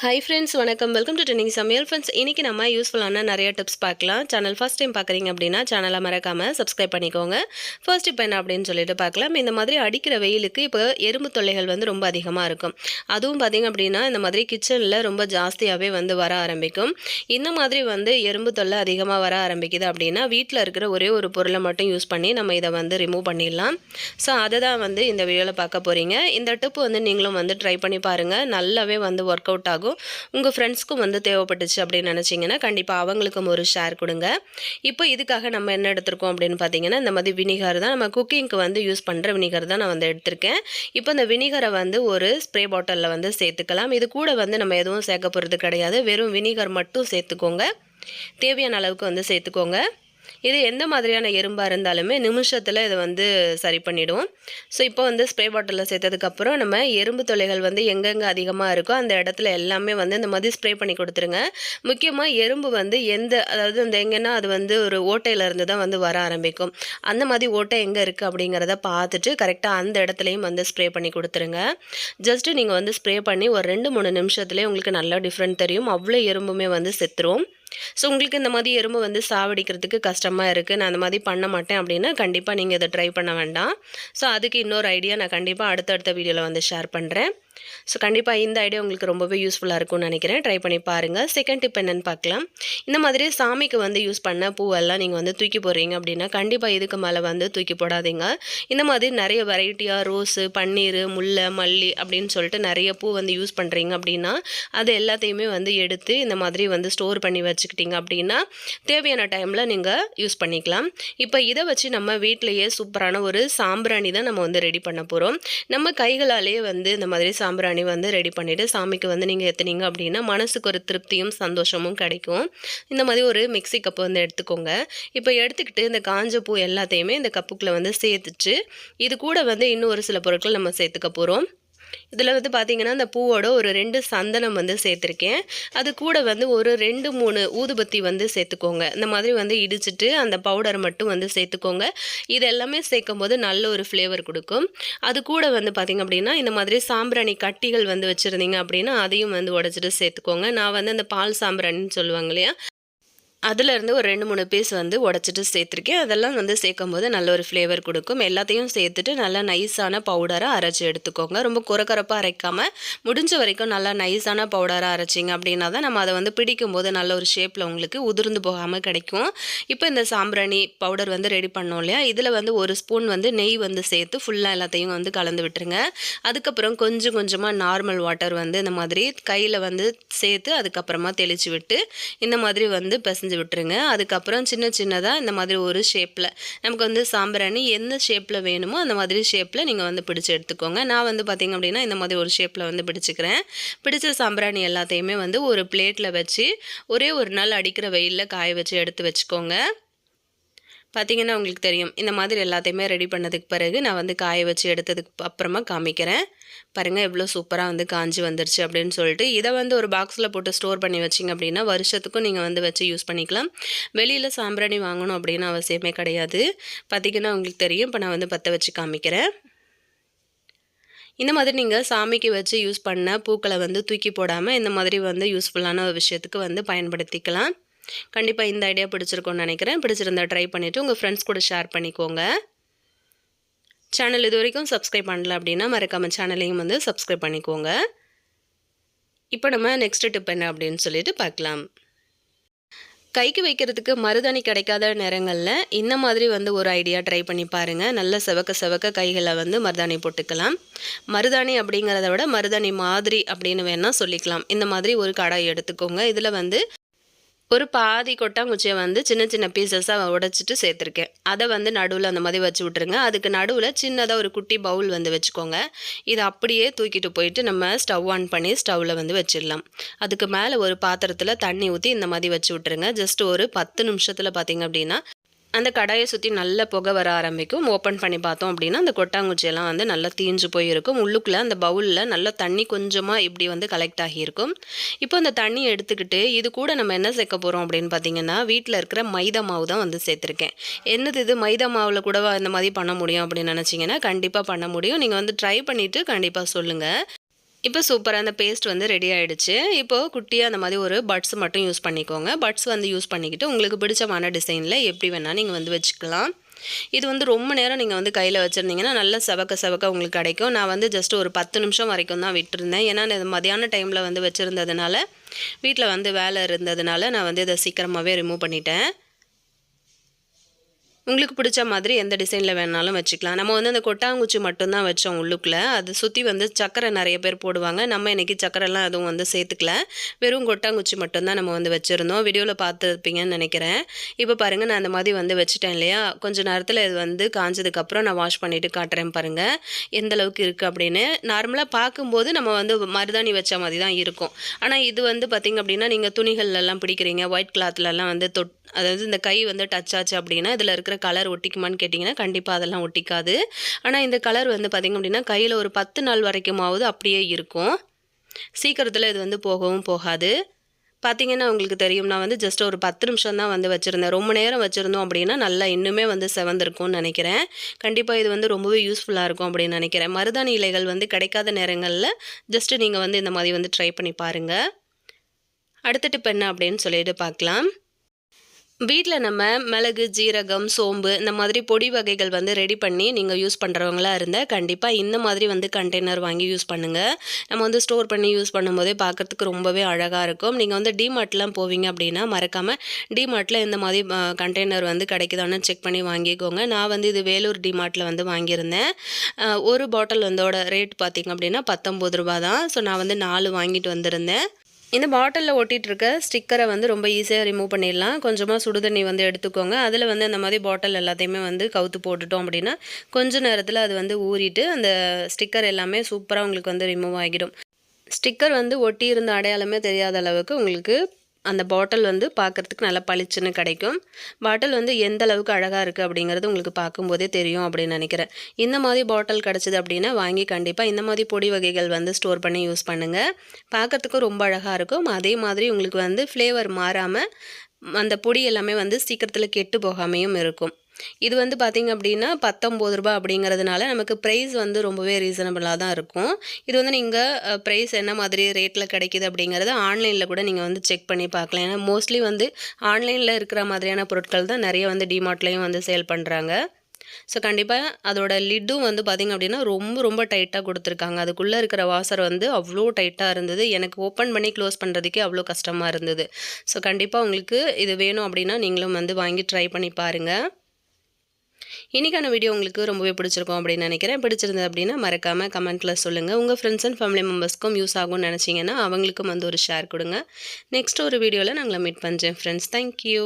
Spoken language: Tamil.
ஹை ஃப்ரெண்ட்ஸ் வணக்கம். வெல்கம் டு ட்ரெனிங் சமையல் ஃப்ரெண்ட்ஸ் இன்றைக்கி நம்ம யூஸ்ஃபுல்லான நிறைய டிப்ஸ் பார்க்கலாம். சேனல் ஃபஸ்ட் டைம் பார்க்குறீங்க அப்படின்னா சேனலை மறக்காமல் சப்ஸ்கிரைப் பண்ணிக்கோங்க. ஃபர்ஸ்ட் இப்போ என்ன அப்படின்னு சொல்லிட்டு பார்க்கலாம். இந்த மாதிரி அடிக்கிற வெயிலுக்கு இப்போ எறும்பு தொல்லைகள் வந்து ரொம்ப அதிகமாக இருக்கும். அதுவும் பார்த்திங்க அப்படின்னா இந்த மாதிரி கிச்சனில் ரொம்ப ஜாஸ்தியாகவே வந்து வர ஆரம்பிக்கும். இந்த மாதிரி வந்து எறும்பு தொல்லை அதிகமாக வர ஆரம்பிக்குது அப்படின்னா வீட்டில் இருக்கிற ஒரே ஒரு பொருளை மட்டும் யூஸ் பண்ணி நம்ம இதை வந்து ரிமூவ் பண்ணிடலாம். ஸோ அதை தான் வந்து இந்த வீடியோவில் பார்க்க போகிறீங்க இந்த டிப் வந்து நீங்களும் வந்து ட்ரை பண்ணி பாருங்கள் நல்லாவே வந்து ஒர்க் அவுட் ஆகும். உங்கள் ஃப்ரெண்ட்ஸ்க்கும் வந்து தேவைப்பட்டுச்சு அப்படின்னு நினச்சிங்கன்னா கண்டிப்பாக அவங்களுக்கும் ஒரு ஷேர் கொடுங்க. இப்போ இதுக்காக நம்ம என்ன எடுத்திருக்கோம் அப்படின்னு பார்த்தீங்கன்னா இந்த மாதிரி வினிகர் தான். நம்ம குக்கிங்க்கு வந்து யூஸ் பண்ணுற வினிகர் தான் நான் வந்து எடுத்திருக்கேன். இப்போ இந்த வினிகரை வந்து ஒரு ஸ்ப்ரே பாட்டிலில் வந்து சேர்த்துக்கலாம். இது கூட வந்து நம்ம எதுவும் சேர்க்க போகிறது கிடையாது. வெறும் வினிகர் மட்டும் சேர்த்துக்கோங்க. தேவையான அளவுக்கு வந்து சேர்த்துக்கோங்க. இது எந்த மாதிரியான எறும்பாக இருந்தாலுமே நிமிஷத்தில் இதை வந்து சரி பண்ணிவிடும் ஸோ இப்போ வந்து ஸ்ப்ரே பாட்டிலில் சேர்த்ததுக்கப்புறம் நம்ம எறும்பு தொலைகள் வந்து எங்கெங்கே அதிகமாக இருக்கோ அந்த இடத்துல எல்லாமே வந்து இந்த மாதிரி ஸ்ப்ரே பண்ணி கொடுத்துருங்க. முக்கியமாக எறும்பு வந்து எந்த அதாவது அந்த எங்கன்னா அது வந்து ஒரு ஓட்டையில இருந்து தான் வந்து வர ஆரம்பிக்கும். அந்த மாதிரி ஓட்டை எங்கே இருக்குது அப்படிங்கிறத பார்த்துட்டு கரெக்டாக அந்த இடத்துலையும் வந்து ஸ்ப்ரே பண்ணி கொடுத்துருங்க. ஜஸ்ட்டு நீங்கள் வந்து ஸ்ப்ரே பண்ணி ஒரு ரெண்டு மூணு நிமிஷத்துலேயே உங்களுக்கு நல்லா டிஃப்ரெண்ட் தெரியும். அவ்வளோ எறும்புமே வந்து செத்துரும். ஸோ உங்களுக்கு இந்த மாதிரி எறும்பு வந்து சாவடிக்கிறதுக்கு கஷ்டமாக இருக்குது நான் அந்த மாதிரி பண்ண மாட்டேன் அப்படின்னா கண்டிப்பாக நீங்கள் இதை ட்ரை பண்ண வேண்டாம். ஸோ அதுக்கு இன்னொரு ஐடியா நான் கண்டிப்பாக அடுத்தடுத்த வீடியோவில் வந்து ஷேர் பண்ணுறேன் ஸோ கண்டிப்பாக இந்த ஐடியா உங்களுக்கு ரொம்பவே யூஸ்ஃபுல்லாக இருக்கும்னு நினைக்கிறேன். ட்ரை பண்ணி பாருங்கள் செகண்ட் டிப் என்னென்னு பார்க்கலாம். இந்த மாதிரி சாமிக்கு வந்து யூஸ் பண்ண பூவெல்லாம் நீங்கள் வந்து தூக்கி போடுறீங்க அப்படின்னா கண்டிப்பாக இதுக்கு மேலே வந்து தூக்கி போடாதீங்க. இந்த மாதிரி நிறைய வெரைட்டியாக ரோஸு பன்னீர் முல்லை மல்லி அப்படின்னு சொல்லிட்டு நிறைய பூ வந்து யூஸ் பண்ணுறீங்க அப்படின்னா அது எல்லாத்தையுமே வந்து எடுத்து இந்த மாதிரி வந்து ஸ்டோர் பண்ணி வச்சுக்கிட்டீங்க அப்படின்னா தேவையான டைமில் நீங்கள் யூஸ் பண்ணிக்கலாம். இப்போ இதை வச்சு நம்ம வீட்டிலையே சூப்பரான ஒரு சாம்பிராணி தான் நம்ம வந்து ரெடி பண்ண போகிறோம் நம்ம கைகளாலேயே வந்து இந்த மாதிரி சாம்பிராணி வந்து ரெடி பண்ணிவிட்டு சாமிக்கு வந்து நீங்கள் ஏற்றுனீங்க அப்படின்னா மனசுக்கு ஒரு திருப்தியும் சந்தோஷமும் கிடைக்கும். இந்த மாதிரி ஒரு மிக்ஸி கப்பு வந்து எடுத்துக்கோங்க. இப்போ எடுத்துக்கிட்டு இந்த காஞ்ச பூ எல்லாத்தையுமே இந்த கப்புக்குள்ளே வந்து சேர்த்துச்சு. இது கூட வந்து இன்னும் ஒரு சில பொருட்கள் நம்ம சேர்த்துக்க போகிறோம் இதில் வந்து பார்த்திங்கன்னா இந்த பூவோட ஒரு ரெண்டு சந்தனம் வந்து சேர்த்துருக்கேன். அது கூட வந்து ஒரு ரெண்டு மூணு ஊதுபத்தி வந்து சேர்த்துக்கோங்க. இந்த மாதிரி வந்து இடிச்சிட்டு அந்த பவுடர் மட்டும் வந்து சேர்த்துக்கோங்க. இது எல்லாமே சேர்க்கும் போது நல்ல ஒரு ஃப்ளேவர் கொடுக்கும். அது கூட வந்து பார்த்திங்க அப்படின்னா இந்த மாதிரி சாம்பிராணி கட்டிகள் வந்து வச்சுருந்தீங்க அப்படின்னா அதையும் வந்து உடச்சிட்டு சேர்த்துக்கோங்க. நான் வந்து அந்த பால் சாம்பிராணின்னு சொல்லுவாங்க இல்லையா? அதுலேருந்து ஒரு ரெண்டு மூணு பீஸ் வந்து உடச்சிட்டு சேர்த்துருக்கேன். அதெல்லாம் வந்து சேர்க்கும் போது நல்ல ஒரு ஃப்ளேவர் கொடுக்கும். எல்லாத்தையும் சேர்த்துட்டு நல்லா நைஸான பவுடராக அரைச்சி எடுத்துக்கோங்க. ரொம்ப குறக்கரப்பாக அரைக்காமல் முடிஞ்ச வரைக்கும் நல்லா நைஸான பவுடராக அரைச்சிங்க அப்படின்னா தான் நம்ம அதை வந்து பிடிக்கும் போது நல்ல ஒரு ஷேப்பில் உங்களுக்கு உதிர்ந்து போகாமல் கிடைக்கும். இப்போ இந்த சாம்பிராணி பவுடர் வந்து ரெடி பண்ணோம் இல்லையா? இதில் வந்து ஒரு ஸ்பூன் வந்து நெய் வந்து சேர்த்து ஃபுல்லாக எல்லாத்தையும் வந்து கலந்து விட்டுருங்க. அதுக்கப்புறம் கொஞ்சம் கொஞ்சமாக நார்மல் வாட்டர் வந்து இந்த மாதிரி கையில் வந்து சேர்த்து அதுக்கப்புறமா தெளித்து விட்டு இந்த மாதிரி வந்து பிசைஞ்சு செஞ்சு விட்டுருங்க. அதுக்கப்புறம் சின்ன சின்னதாக இந்த மாதிரி ஒரு ஷேப்பில் நமக்கு வந்து சாம்பிராணி எந்த ஷேப்பில் வேணுமோ அந்த மாதிரி ஷேப்பில் நீங்கள் வந்து பிடிச்சி எடுத்துக்கோங்க. நான் வந்து பார்த்திங்க அப்படின்னா இந்த மாதிரி ஒரு ஷேப்பில் வந்து பிடிச்சிக்கிறேன். பிடிச்ச சாம்பிராணி எல்லாத்தையுமே வந்து ஒரு பிளேட்டில் வச்சு ஒரே ஒரு நாள் அடிக்கிற வெயிலில் காய வச்சு எடுத்து வச்சுக்கோங்க. பார்த்திங்கன்னா உங்களுக்கு தெரியும். இந்த மாதிரி எல்லாத்தையுமே ரெடி பண்ணதுக்கு பிறகு நான் வந்து காய வச்சு எடுத்ததுக்கு அப்புறமா காமிக்கிறேன். பாருங்கள் எவ்வளோ சூப்பராக வந்து காஞ்சி வந்துருச்சு அப்படின்னு சொல்லிட்டு இதை வந்து ஒரு பாக்ஸில் போட்டு ஸ்டோர் பண்ணி வச்சிங்க அப்படின்னா வருஷத்துக்கும் நீங்கள் வந்து வச்சு யூஸ் பண்ணிக்கலாம். வெளியில் சாம்பிராணி வாங்கணும் அப்படின்னு அவசியமே கிடையாது. பார்த்திங்கன்னா உங்களுக்கு தெரியும். இப்போ நான் வந்து பற்ற வச்சு காமிக்கிறேன். இந்த மாதிரி நீங்கள் சாமிக்கு வச்சு யூஸ் பண்ண பூக்களை வந்து தூக்கி போடாமல் இந்த மாதிரி வந்து யூஸ்ஃபுல்லான ஒரு விஷயத்துக்கு வந்து பயன்படுத்திக்கலாம். கண்டிப்பாக இந்த ஐடியா பிடிச்சிருக்கோன்னு நினைக்கிறேன். பிடிச்சிருந்தா ட்ரை பண்ணிவிட்டு உங்கள் ஃப்ரெண்ட்ஸ் கூட ஷேர் பண்ணிக்கோங்க. சேனல் இது வரைக்கும் சப்ஸ்கிரைப் பண்ணல அப்படின்னா மறக்காமல் சேனலையும் வந்து சப்ஸ்கிரைப் பண்ணிக்கோங்க. இப்போ நம்ம நெக்ஸ்ட் டிப் என்ன அப்படின்னு சொல்லிட்டு பார்க்கலாம். கைக்கு வைக்கிறதுக்கு மருதாணி கிடைக்காத நேரங்களில் இந்த மாதிரி வந்து ஒரு ஐடியா ட்ரை பண்ணி பாருங்கள் நல்ல செவக்க செவக்க கைகளை வந்து மருதாணி போட்டுக்கலாம். மருதாணி அப்படிங்கிறத விட மருதாணி மாதிரி அப்படின்னு வேணால் சொல்லிக்கலாம். இந்த மாதிரி ஒரு கடாய் எடுத்துக்கோங்க. இதில் வந்து ஒரு பாதி கொட்டாங்குச்சியை வந்து சின்ன சின்ன பீசஸாக உடைச்சிட்டு சேர்த்துருக்கேன். அதை வந்து நடுவில் அந்த மாதிரி வச்சு விட்ருங்க அதுக்கு நடுவில் சின்னதாக ஒரு குட்டி பவுல் வந்து வச்சுக்கோங்க. இதை அப்படியே தூக்கிட்டு போயிட்டு நம்ம ஸ்டவ் ஆன் பண்ணி ஸ்டவ்வில் வந்து வச்சிடலாம். அதுக்கு மேலே ஒரு பாத்திரத்தில் தண்ணி ஊற்றி இந்த மாதிரி வச்சு விட்ருங்க ஜஸ்ட் ஒரு பத்து நிமிஷத்தில் பார்த்திங்க அப்படின்னா அந்த கடாயை சுற்றி நல்ல புகை வர ஆரம்பிக்கும். ஓப்பன் பண்ணி பார்த்தோம் அப்படின்னா அந்த கொட்டாங்குச்சியெல்லாம் வந்து நல்லா தீஞ்சு போயிருக்கும். உள்ளுக்குள்ளே அந்த பவுலில் நல்ல தண்ணி கொஞ்சமாக இப்படி வந்து கலெக்ட் ஆகியிருக்கும். இப்போ அந்த தண்ணி எடுத்துக்கிட்டு இது கூட நம்ம என்ன சேர்க்க போகிறோம் அப்படின்னு பார்த்தீங்கன்னா வீட்டில் இருக்கிற மைதா மாவு தான் வந்து சேர்த்துருக்கேன். என்னது இது? மைதா மாவில் கூட இந்த மாதிரி பண்ண முடியும் அப்படின்னு நினச்சிங்கன்னா கண்டிப்பாக பண்ண முடியும். நீங்கள் வந்து ட்ரை பண்ணிவிட்டு கண்டிப்பாக சொல்லுங்கள் இப்போ சூப்பராக அந்த பேஸ்ட் வந்து ரெடி ஆகிடுச்சு இப்போது குட்டியாக அந்த மாதிரி ஒரு பட்ஸ் மட்டும் யூஸ் பண்ணிக்கோங்க. பட்ஸ் வந்து யூஸ் பண்ணிக்கிட்டு உங்களுக்கு பிடிச்சமான டிசைனில் எப்படி வேணால் நீங்கள் வந்து வச்சுக்கலாம். இது வந்து ரொம்ப நேரம் நீங்கள் வந்து கையில் வச்சுருந்தீங்கன்னா நல்ல செவக்க செவக்க உங்களுக்கு கிடைக்கும். நான் வந்து ஜஸ்ட் ஒரு பத்து நிமிஷம் வரைக்கும் தான் விட்டுருந்தேன். ஏன்னா இது மதியான டைமில் வந்து வச்சுருந்ததுனால வீட்டில் வந்து வேலை இருந்ததுனால நான் வந்து இதை சீக்கிரமாகவே ரிமூவ் பண்ணிட்டேன். உங்களுக்கு பிடிச்ச மாதிரி எந்த டிசைனில் வேணாலும் வச்சுக்கலாம். நம்ம வந்து அந்த கொட்டாங்குச்சி மட்டும்தான் வச்சோம் உள்ளுக்குள்ளே. அது சுற்றி வந்து சக்கரை நிறைய பேர் போடுவாங்க. நம்ம இன்றைக்கி சக்கரைலாம் எதுவும் வந்து சேர்த்துக்கல. வெறும் கொட்டாங்குச்சி மட்டும்தான் நம்ம வந்து வச்சுருந்தோம். வீடியோவில் பார்த்துருப்பீங்கன்னு நினைக்கிறேன். இப்போ பாருங்கள் நான் அந்த மாதிரி வந்து வச்சுட்டேன் இல்லையா? கொஞ்சம் நேரத்தில் இது வந்து காஞ்சதுக்கப்புறம் நான் வாஷ் பண்ணிவிட்டு காட்டுறேன் பாருங்கள் எந்த அளவுக்கு இருக்குது அப்படின்னு. நார்மலாக பார்க்கும்போது நம்ம வந்து மருதாணி வச்ச மாதிரி தான் இருக்கும். ஆனால் இது வந்து பார்த்திங்க அப்படின்னா நீங்கள் துணிகள்லாம் பிடிக்கிறீங்க. ஒயிட் கிளாத்லலாம் வந்து தொட் அதாவது இந்த கை வந்து டச் ஆச்சு அப்படின்னா இதில் இருக்கிற இருக்கிற கலர் ஒட்டிக்குமான்னு கேட்டிங்கன்னா கண்டிப்பாக அதெல்லாம் ஒட்டிக்காது. ஆனால் இந்த கலர் வந்து பார்த்திங்க அப்படின்னா கையில் ஒரு பத்து நாள் வரைக்குமாவது அப்படியே இருக்கும். சீக்கிரத்தில் இது வந்து போகவும் போகாது. பார்த்தீங்கன்னா உங்களுக்கு தெரியும் நான் வந்து ஜஸ்ட் ஒரு பத்து நிமிஷம் தான் வந்து வச்சுருந்தேன். ரொம்ப நேரம் வச்சுருந்தோம் அப்படின்னா நல்லா இன்னுமே வந்து செவந்திருக்கும்னு நினைக்கிறேன். கண்டிப்பாக இது வந்து ரொம்பவே யூஸ்ஃபுல்லாக இருக்கும் அப்படின்னு நினைக்கிறேன். மருதாணி இலைகள் வந்து கிடைக்காத நேரங்களில் ஜஸ்ட்டு நீங்கள் வந்து இந்த மாதிரி வந்து ட்ரை பண்ணி பாருங்கள் அடுத்த டிப் என்ன அப்படின்னு சொல்லிட்டு பார்க்கலாம் வீட்டில் நம்ம மிளகு ஜீரகம் சோம்பு இந்த மாதிரி பொடி வகைகள் வந்து ரெடி பண்ணி நீங்கள் யூஸ் பண்ணுறவங்களா இருந்தால் கண்டிப்பாக இந்த மாதிரி வந்து கண்டெய்னர் வாங்கி யூஸ் பண்ணுங்கள் நம்ம வந்து ஸ்டோர் பண்ணி யூஸ் பண்ணும்போதே பார்க்குறதுக்கு ரொம்பவே அழகாக இருக்கும். நீங்கள் வந்து டிமார்ட்லாம் போவீங்க அப்படின்னா மறக்காமல் டிமார்ட்டில் இந்த மாதிரி கண்டெய்னர் வந்து கிடைக்குதான்னு செக் பண்ணி வாங்கிக்கோங்க. நான் வந்து இது வேலூர் டிமார்ட்டில் வந்து வாங்கியிருந்தேன். ஒரு பாட்டில் வந்தோட ரேட் பார்த்திங்க அப்படின்னா பத்தொம்பது ரூபா தான். ஸோ நான் வந்து நாலு வாங்கிட்டு வந்திருந்தேன். இந்த பாட்டிலில் ஒட்டிகிட்ருக்க ஸ்டிக்கரை வந்து ரொம்ப ஈஸியாக ரிமூவ் பண்ணிடலாம். கொஞ்சமாக சுடுதண்ணி வந்து எடுத்துக்கோங்க. அதில் வந்து அந்த மாதிரி பாட்டில் எல்லாத்தையுமே வந்து கவுத்து போட்டுட்டோம் அப்படின்னா கொஞ்ச நேரத்தில் அது வந்து ஊறிட்டு அந்த ஸ்டிக்கர் எல்லாமே சூப்பராக உங்களுக்கு வந்து ரிமூவ் ஆகிடும். ஸ்டிக்கர் வந்து ஒட்டி இருந்த அடையாளமே தெரியாத அளவுக்கு உங்களுக்கு அந்த பாட்டில் வந்து பார்க்குறதுக்கு நல்லா பளிச்சுன்னு கிடைக்கும். பாட்டில் வந்து எந்த அளவுக்கு அழகாக இருக்குது அப்படிங்கிறது உங்களுக்கு பார்க்கும்போதே தெரியும் அப்படின்னு நினைக்கிறேன். இந்த மாதிரி பாட்டில் கிடச்சிது அப்படின்னா வாங்கி கண்டிப்பாக இந்த மாதிரி பொடி வகைகள் வந்து ஸ்டோர் பண்ணி யூஸ் பண்ணுங்கள் பார்க்குறதுக்கும் ரொம்ப அழகாக இருக்கும். அதே மாதிரி உங்களுக்கு வந்து ஃப்ளேவர் மாறாமல் அந்த பொடி எல்லாமே வந்து சீக்கிரத்தில் கெட்டு போகாமையும் இருக்கும். இது வந்து பார்த்திங்க அப்படின்னா பத்தொம்பது ரூபா அப்படிங்கிறதுனால நமக்கு ப்ரைஸ் வந்து ரொம்பவே ரீசனபிளாக தான் இருக்கும். இது வந்து நீங்கள் ப்ரைஸ் என்ன மாதிரி ரேட்டில் கிடைக்கிது அப்படிங்கிறத ஆன்லைனில் கூட நீங்கள் வந்து செக் பண்ணி பார்க்கலாம். ஏன்னா மோஸ்ட்லி வந்து ஆன்லைனில் இருக்கிற மாதிரியான பொருட்கள் தான் நிறைய வந்து டிமார்ட்லேயும் வந்து சேல் பண்ணுறாங்க ஸோ கண்டிப்பாக அதோட லிட்டும் வந்து பார்த்திங்க அப்படின்னா ரொம்ப ரொம்ப டைட்டாக கொடுத்துருக்காங்க. அதுக்குள்ளே இருக்கிற வாசர் வந்து அவ்வளோ டைட்டாக இருந்தது. எனக்கு ஓப்பன் பண்ணி க்ளோஸ் பண்ணுறதுக்கே அவ்வளோ கஷ்டமாக இருந்தது. ஸோ கண்டிப்பாக உங்களுக்கு இது வேணும் அப்படின்னா நீங்களும் வந்து வாங்கி ட்ரை பண்ணி பாருங்கள் இன்றைக்கான வீடியோ உங்களுக்கு ரொம்பவே பிடிச்சிருக்கும் அப்படின்னு நினைக்கிறேன். பிடிச்சிருந்தது அப்படின்னா மறக்காமல் கமெண்ட்டில் சொல்லுங்கள் உங்கள் ஃப்ரெண்ட்ஸ் அண்ட் ஃபேமிலி மெம்பர்ஸ்க்கும் யூஸ் ஆகும்னு நினச்சிங்கன்னா அவங்களுக்கும் வந்து ஒரு ஷேர் கொடுங்க. நெக்ஸ்ட் ஒரு வீடியோவில் நாங்களை மீட் பண்ணுறேன் ஃப்ரெண்ட்ஸ் தேங்க்யூ